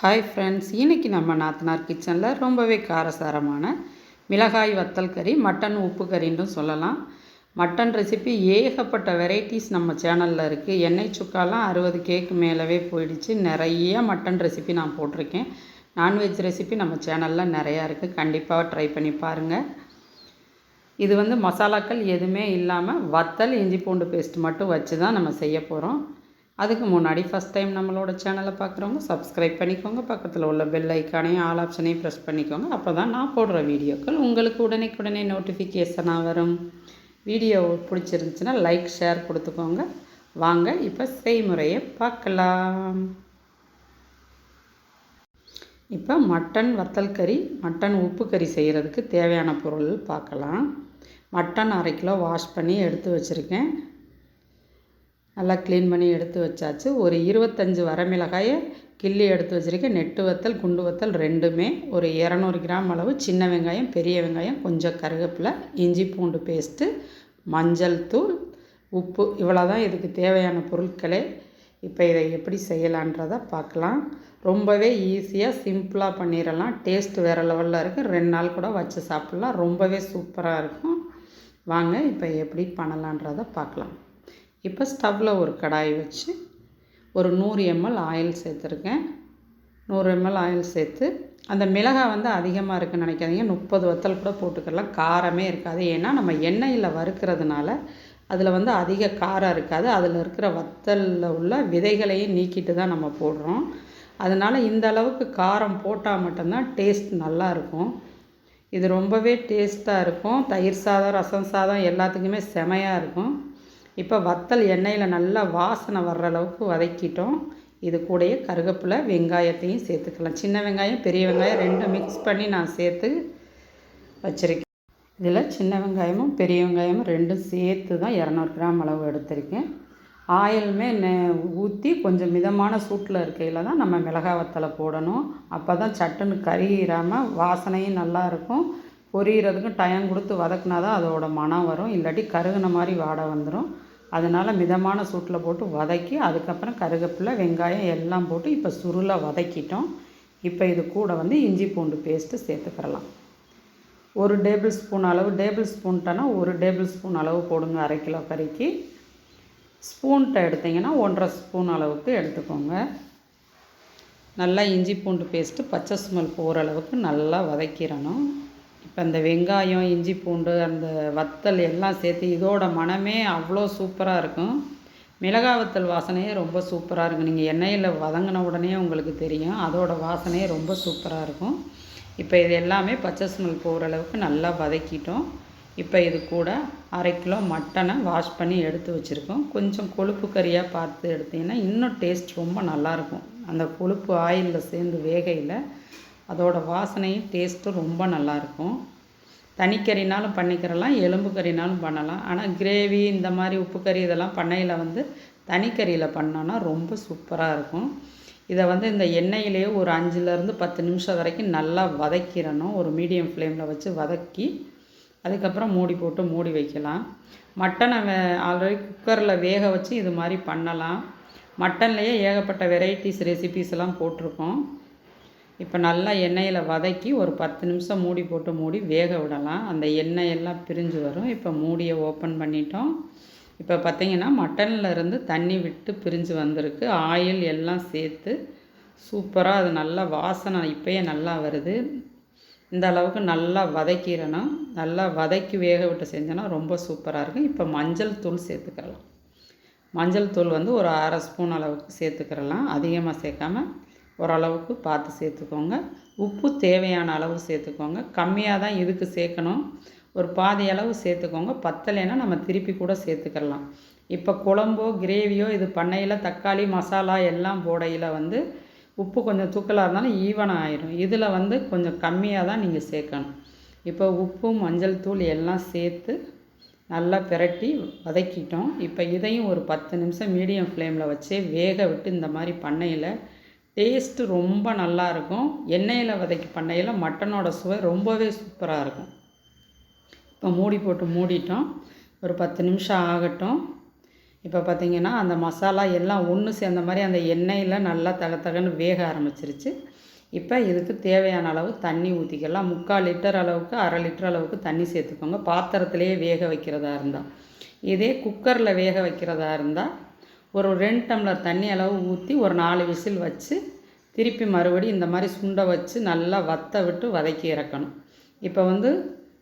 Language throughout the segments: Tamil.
ஹாய் ஃப்ரெண்ட்ஸ் இன்றைக்கி நம்ம நாத்தனார் கிச்சனில் ரொம்பவே காரசாரமான மிளகாய் வத்தல் கறி மட்டன் உப்பு கறின்னும் சொல்லலாம். மட்டன் ரெசிபி ஏகப்பட்ட வெரைட்டிஸ் நம்ம சேனலில் இருக்குது எண்ணெய் சுக்காலாம் அறுபது கேக்கு மேலவே போயிடுச்சு. நிறைய மட்டன் ரெசிபி நான் போட்டிருக்கேன். நான்வெஜ் ரெசிபி நம்ம சேனலில் நிறையா இருக்குது கண்டிப்பாக ட்ரை பண்ணி பாருங்கள் இது வந்து மசாலாக்கள் எதுவுமே இல்லாமல் வத்தல் இஞ்சி பூண்டு பேஸ்ட் மட்டும் வச்சு தான் நம்ம செய்ய போகிறோம் அதுக்கு முன்னாடி ஃபஸ்ட் டைம் நம்மளோட சேனலை பார்க்குறவங்க சப்ஸ்கிரைப் பண்ணிக்கோங்க. பக்கத்தில் உள்ள பெல் ஐக்கானையும் ஆல் ஆப்ஷனையும் ப்ரெஸ் பண்ணிக்கோங்க. அப்போ தான் நான் போடுற வீடியோக்கள் உங்களுக்கு உடனே நோட்டிஃபிகேஷனாக வரும். வீடியோ பிடிச்சிருந்துச்சுன்னா லைக் ஷேர் கொடுத்துக்கோங்க. வாங்க இப்போ செய்முறையை பார்க்கலாம். இப்போ மட்டன் வத்தல் கறி மட்டன் உப்பு கறி செய்கிறதுக்கு தேவையான பொருள் பார்க்கலாம். மட்டன் அரை கிலோ வாஷ் பண்ணி எடுத்து வச்சுருக்கேன். நல்லா க்ளீன் பண்ணி எடுத்து வச்சாச்சு. ஒரு இருபத்தஞ்சி வரமிளகாயை கிள்ளி எடுத்து வச்சுருக்கேன். நெட்டு வத்தல் குண்டு வத்தல் ரெண்டுமே ஒரு இரநூறு கிராம் அளவு. சின்ன வெங்காயம் பெரிய வெங்காயம் கொஞ்சம் கருவேப்பிலை இஞ்சி பூண்டு பேஸ்ட்டு மஞ்சள் தூள் உப்பு. இவ்வளோ தான் இதுக்கு தேவையான பொருட்களே. இப்போ இதை எப்படி செய்யலான்றதை பார்க்கலாம். ரொம்பவே ஈஸியாக சிம்பிளாக பண்ணிடலாம். டேஸ்ட் வேறு லெவலில் இருக்குது ரெண்டு நாள் கூட வச்சு சாப்பிட்லாம். ரொம்பவே சூப்பராக இருக்கும். வாங்க இப்போ எப்படி பண்ணலான்றதை பார்க்கலாம். இப்போ ஸ்டவ்வில் ஒரு கடாய் வச்சு ஒரு நூறு எம்எல் ஆயில் சேர்த்துருக்கேன். நூறு எம்எல் ஆயில் சேர்த்து அந்த மிளகாய் வந்து அதிகமாக இருக்குன்னு நினைக்காதீங்க. முப்பது வத்தல் கூட போட்டுக்கலாம். காரமே இருக்காது. ஏன்னா நம்ம எண்ணெயில் வறுக்கிறதுனால அதில் வந்து அதிக காரம் இருக்காது. அதில் இருக்கிற வத்தலில் உள்ள விதைகளையும் நீக்கிட்டு தான் நம்ம போடுறோம். அதனால் இந்த அளவுக்கு காரம் போட்டால் மட்டும்தான் டேஸ்ட் நல்லாயிருக்கும் இது ரொம்பவே டேஸ்ட்டாக இருக்கும். தயிர் சாதம் ரசம் சாதம் எல்லாத்துக்குமே செமையாக இருக்கும். இப்போ வத்தல் எண்ணெயில் நல்லா வாசனை வர்ற அளவுக்கு வதக்கிட்டோம். இது கூடயே கருவேப்பிலை வெங்காயத்தையும் சேர்த்துக்கலாம். சின்ன வெங்காயம் பெரிய வெங்காயம் ரெண்டும் மிக்ஸ் பண்ணி நான் சேர்த்து வச்சுருக்கேன். இதில் சின்ன வெங்காயமும் பெரிய வெங்காயமும் ரெண்டும் சேர்த்து தான் இரநூறு கிராம் அளவு எடுத்திருக்கேன். ஆயிலுமே நெ ஊற்றி கொஞ்சம் மிதமான சூட்டில் இருக்கையில் தான் நம்ம மிளகாய் வத்தலை போடணும். அப்போ தான் சட்டுன்னு கருகிராமல் வாசனையும் நல்லாயிருக்கும் பொரியிறதுக்கும் டைம் கொடுத்து வதக்குனா தான் அதோட மனம் வரும். இல்லாட்டி கருகின மாதிரி வாடை வந்துடும் அதனால் மிதமான சூட்டில் போட்டு வதக்கி அதுக்கப்புறம் கருவேப்பிலை வெங்காயம் எல்லாம் போட்டு இப்போ சுருளை வதக்கிட்டோம். இப்போ இது கூட வந்து இஞ்சி பூண்டு பேஸ்ட்டு சேர்த்துக்கிறலாம். ஒரு டேபிள் ஸ்பூன் அளவு டேபிள் ஸ்பூன்ட்டனா ஒரு டேபிள் ஸ்பூன் அளவு போடுங்க அரை கிலோ கறிக்கு. ஸ்பூன்ட்ட எடுத்திங்கன்னா ஒன்றரை ஸ்பூன் அளவுக்கு எடுத்துக்கோங்க. நல்லா இஞ்சி பூண்டு பேஸ்ட்டு பச்சை ஸ்மெல் போகிற அளவுக்கு நல்லா வதக்கிடணும். இப்போ அந்த வெங்காயம் இஞ்சி பூண்டு அந்த வத்தல் எல்லாம் சேர்த்து இதோட மனமே அவ்வளோ சூப்பராக இருக்கும். மிளகாய் வத்தல் வாசனையே ரொம்ப சூப்பராக இருக்கும். நீங்கள் எண்ணெயில் வதங்கின உடனே உங்களுக்கு தெரியும். அதோட வாசனையே ரொம்ப சூப்பராக இருக்கும். இப்போ இது எல்லாமே பச்சை ஸ்மெல் போகிற அளவுக்கு நல்லா வதக்கிட்டோம். இப்போ இது கூட அரை கிலோ மட்டனை வாஷ் பண்ணி எடுத்து வச்சுருக்கோம். கொஞ்சம் கொழுப்பு கறியாக பார்த்து எடுத்திங்கன்னா இன்னும் டேஸ்ட் ரொம்ப நல்லாயிருக்கும் அந்த கொழுப்பு ஆயிலில் சேர்ந்து வேகையில் அதோட வாசனையும் டேஸ்ட்டும் ரொம்ப நல்லாயிருக்கும். தனிக்கறினாலும் பண்ணிக்கிறலாம் எலும்பு கறினாலும் பண்ணலாம். ஆனால் கிரேவி இந்த மாதிரி உப்பு கறி இதெல்லாம் பண்ணையில் வந்து தனிக்கறியில் பண்ணோன்னா ரொம்ப சூப்பராக இருக்கும். இதை வந்து இந்த எண்ணெயிலேயே ஒரு அஞ்சுலேருந்து பத்து நிமிஷம் வரைக்கும் நல்லா வதக்கிடணும். ஒரு மீடியம் ஃப்ளேமில் வச்சு வதக்கி அதுக்கப்புறம் மூடி போட்டு மூடி வைக்கலாம். மட்டனை வே ஆல்ரெடி குக்கரில் வேக வச்சு இது மாதிரி பண்ணலாம். மட்டன்லேயே ஏகப்பட்ட வெரைட்டிஸ் ரெசிபீஸ் எல்லாம் போட்டிருக்கோம். இப்போ நல்லா எண்ணெயில் வதக்கி ஒரு பத்து நிமிஷம் மூடி போட்டு மூடி வேக விடலாம். அந்த எண்ணெய் எல்லாம் பிரிஞ்சு வரும். இப்போ மூடியை ஓப்பன் பண்ணிட்டோம். இப்போ பார்த்திங்கன்னா மட்டனில் இருந்து தண்ணி விட்டு பிரிஞ்சு வந்திருக்கு. ஆயில் எல்லாம் சேர்த்து சூப்பராக அது நல்லா வாசனை இப்போயே நல்லா வருது. இந்த அளவுக்கு நல்லா வதக்கிடணும் நல்லா வதக்கி வேக விட்டு செஞ்சோன்னா ரொம்ப சூப்பராக இருக்கும். இப்போ மஞ்சள் தூள் சேர்த்துக்கலாம். மஞ்சள் தூள் வந்து ஒரு அரை ஸ்பூன் அளவுக்கு சேர்த்துக்கிறலாம். அதிகமாக சேர்க்காமல் ஓரளவுக்கு பார்த்து சேர்த்துக்கோங்க. உப்பு தேவையான அளவு சேர்த்துக்கோங்க. கம்மியாக தான் இதுக்கு சேர்க்கணும்? ஒரு பாதி அளவு சேர்த்துக்கோங்க. பத்தலைன்னா நம்ம திருப்பி கூட சேர்த்துக்கலாம். இப்போ குழம்போ கிரேவியோ இது பண்ணையில் தக்காளி மசாலா எல்லாம் போடையில் வந்து உப்பு கொஞ்சம் தூக்கலாக இருந்தாலும் ஈவனாக ஆயிரும். இதில் வந்து கொஞ்சம் கம்மியாக தான் நீங்கள் சேர்க்கணும். இப்போ உப்பு மஞ்சள் தூள் எல்லாம் சேர்த்து நல்லா பிரட்டி வதக்கிட்டோம். இப்போ இதையும் ஒரு பத்து நிமிஷம் மீடியம் ஃப்ளேமில் வச்சு வேக விட்டு இந்த மாதிரி பண்ணையில் டேஸ்ட்டு ரொம்ப நல்லாயிருக்கும். எண்ணெயில் வதக்கி பண்ணையில் மட்டனோட சுவை ரொம்பவே சூப்பராக இருக்கும். இப்போ மூடி போட்டு மூடிட்டோம். ஒரு பத்து நிமிஷம் ஆகட்டும். இப்போ பார்த்தீங்கன்னா அந்த மசாலா எல்லாம் ஒன்று சேர்ந்த மாதிரி அந்த எண்ணெயில் நல்லா தக தகன்னு வேக ஆரம்பிச்சிருச்சு. இப்போ இதுக்கு தேவையான அளவு தண்ணி ஊற்றிக்கலாம் முக்கால் லிட்டர் அளவுக்கு அரை லிட்டர் அளவுக்கு தண்ணி சேர்த்துக்கோங்க. பாத்திரத்துலேயே வேக வைக்கிறதா இருந்தால் இதே குக்கரில் வேக வைக்கிறதா இருந்தால் ஒரு ரெண்டு டம்ளர் தண்ணி அளவு ஊற்றி ஒரு நாலு விசில் வச்சு திருப்பி மறுபடி இந்த மாதிரி சுண்டை வச்சு நல்லா வத்த விட்டு வதக்கி இறக்கணும். இப்போ வந்து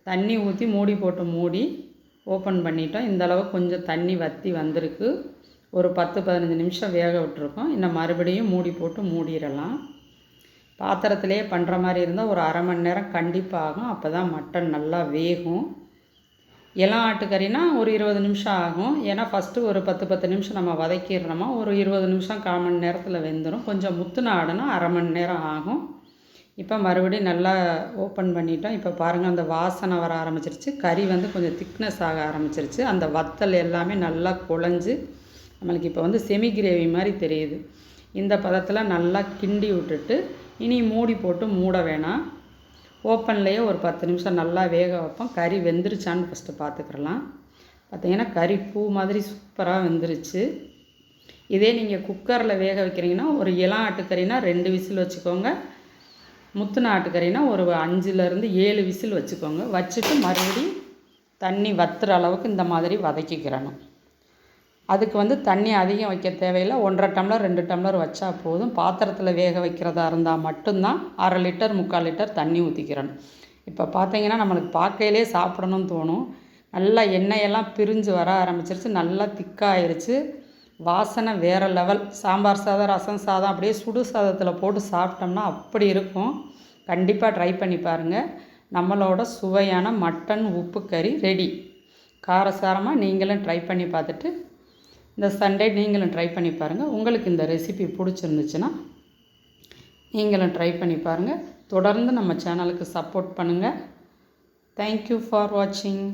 தண்ணி ஊற்றி மூடி போட்டு மூடி ஓப்பன் பண்ணிட்டோம். இந்தளவு கொஞ்சம் தண்ணி வற்றி வந்திருக்கு. ஒரு பத்து பதினஞ்சு நிமிஷம் வேக விட்டுருக்கோம். இன்னும் மறுபடியும் மூடி போட்டு மூடிடலாம். பாத்திரத்திலே பண்ணுற மாதிரி இருந்தால் ஒரு அரை மணி நேரம் கண்டிப்பாக ஆகும். அப்போ தான் மட்டன் நல்லா வேகும். இளம் ஆட்டுக்கறினா ஒரு இருபது நிமிஷம் ஆகும். ஏன்னா ஃபஸ்ட்டு ஒரு பத்து பத்து நிமிஷம் நம்ம வதக்கிடுறோமா ஒரு இருபது நிமிஷம் கால் மணி நேரத்தில் வெந்துடும் கொஞ்சம் முத்துன ஆடுனா அரை மணி நேரம் ஆகும். இப்போ மறுபடியும் நல்லா ஓப்பன் பண்ணிட்டோம். இப்போ பாருங்கள் அந்த வாசனை வர ஆரம்பிச்சிருச்சு. கறி வந்து கொஞ்சம் திக்னஸ் ஆக ஆரம்பிச்சிருச்சு. அந்த வத்தல் எல்லாமே நல்லா குழஞ்சு நம்மளுக்கு இப்போ வந்து செமி கிரேவி மாதிரி தெரியுது. இந்த பதத்தில் நல்லா கிண்டி விட்டுட்டு இனி மூடி போட்டு மூட வேணாம். ஓப்பன்லேயே ஒரு பத்து நிமிஷம் நல்லா வேக வைப்போம். கறி வெந்துருச்சான்னு ஃபஸ்ட்டு பார்த்துக்கிறலாம் பார்த்தீங்கன்னா கறி பூ மாதிரி சூப்பராக வெந்துருச்சு. இதே நீங்கள் குக்கரில் வேக வைக்கிறீங்கன்னா ஒரு இளம் ஆட்டுக்கறினா ரெண்டு விசில் வச்சுக்கோங்க. முத்துன ஆட்டுக்கறினா ஒரு அஞ்சுலேருந்து ஏழு விசில் வச்சுக்கோங்க. வச்சுட்டு மறுபடியும் தண்ணி வத்துற அளவுக்கு இந்த மாதிரி வதக்கிக்கிறணும். அதுக்கு வந்து தண்ணி அதிகம் வைக்க தேவையில்லை. ஒன்றரை டம்ளர் ரெண்டு டம்ளர் வச்சா போதும். பாத்திரத்தில் வேக வைக்கிறதா இருந்தால் மட்டும்தான் அரை லிட்டர் முக்கால் லிட்டர் தண்ணி ஊற்றிக்கிறணும் இப்போ பார்த்தீங்கன்னா நம்மளுக்கு பார்க்கையிலே சாப்பிடணும்னு தோணும். நல்லா எண்ணெயெல்லாம் பிரிஞ்சு வர ஆரம்பிச்சிருச்சு. நல்லா திக்காயிருச்சு. வாசனை வேறு லெவல். சாம்பார் சாதம் ரசம் சாதம் அப்படியே சுடு சாதத்தில் போட்டு சாப்பிட்டோம்னா அப்படி இருக்கும். கண்டிப்பாக ட்ரை பண்ணி பாருங்கள் நம்மளோட சுவையான மட்டன் உப்பு கறி ரெடி. காரசாரமாக நீங்களும் ட்ரை பண்ணி பார்த்துட்டு இந்த சண்டே நீங்களும் ட்ரை பண்ணி பாருங்கள் உங்களுக்கு இந்த ரெசிபி பிடிச்சிருந்துச்சுன்னா நீங்களும் ட்ரை பண்ணி பாருங்கள் தொடர்ந்து நம்ம சேனலுக்கு சப்போர்ட் பண்ணுங்கள் தேங்க்யூ ஃபார் வாட்சிங்